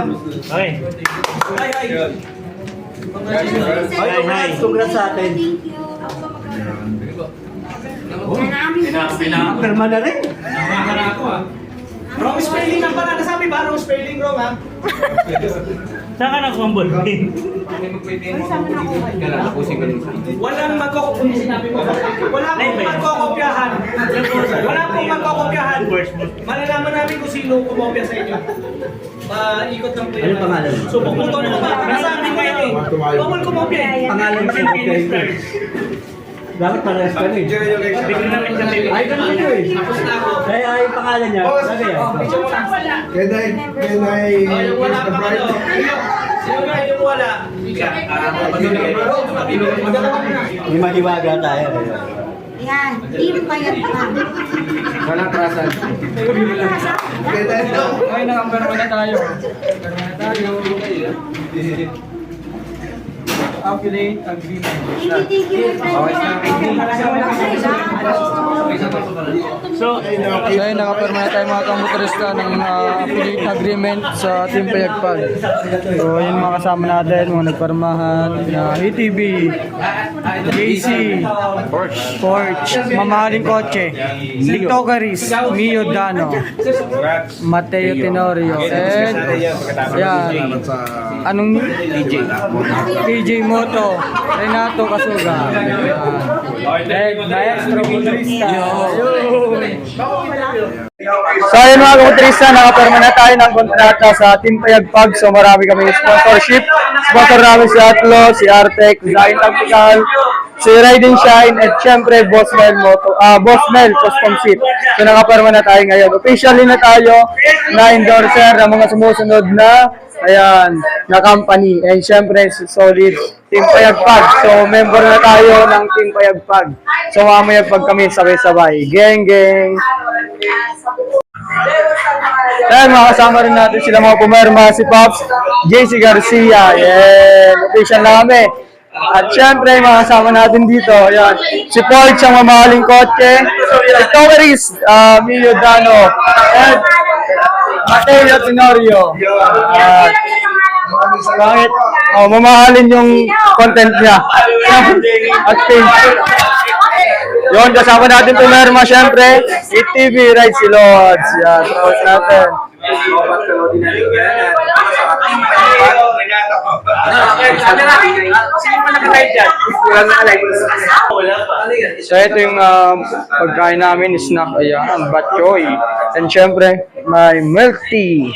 Okay. Hi, hi. Hi, hi. Congrats sa atin. Thank you. Pirma na rin. Wrong spelling lang pala. Nasabi ba? Wrong spelling, wrong ha? Saan ka nakuha ang ballpen? Walang magkokopya. Sinabi mo. Wala magkokopyahan. Wala pong magkokopyahan. Malalaman namin kung sino kumopya sa inyo. Maikot lang po yun. Ano pangalan mo? So, pupunta na ba? Nasabi ko yan eh. Bawal kumopya eh. Pangalan mo sa okay. Dapat parehas ka rin. Ay, ganun yun eh. Kaya ay yung pangalan niya. Sabi yan. Can I, can I Oh, yung wala the pa ano. Sino ba yung wala? May mahiwaga tayo. Yan, team payat pa. Walang trasan. Can I know? Ay, nakaperma na tayo. Affiliate agreement. Thank you, thank you, my So, So ayun, nakaperma na tayo mga kamotorista ng uh, affiliate agreement sa Team Payagpag. So yun mga kasama natin, mga nagpermahan na ATV, JC, Porsche, mamahaling kotse, Tiktokeris, Mio Dano, Mateo Tenorio, and yan, anong TJ? TJ Moto, Renato Kasuga, and Maestro Motorista. So ayun mga kamotorista, nakaperma na tayo ng kontrata sa Team Payagpag. So marami kami sponsorship. Sponsor namin si Atlo, si Artec, Zain Tactical, si Ride Shine, at syempre Boss Mel Moto, ah Boss Mel Custom Seat. So nakaperma na tayo ngayon. Officially na tayo na endorser ng mga sumusunod na Ayan, na company. And syempre, Solid Team Payagpag. So, member na tayo ng Team Payagpag. So, mamayagpag kami sabay-sabay. Geng, geng. Ayan, mga kasama rin natin sila mga pumerma, si Pops, JC Garcia. Yan, official na kami. At syempre, mga kasama natin dito, ayan, si Paul, siyang mamahaling kotse, si Toweris, uh, Mio Dano, and Mateo Tenorio. At, bakit? Oh, mamahalin yung content niya. At page. Yun, kasama natin pumerma, syempre, ETV Ride si Lods. Yan, tapos natin. So ito yung um, pagkain namin, snack, ayan, batchoy. And syempre, may milk tea.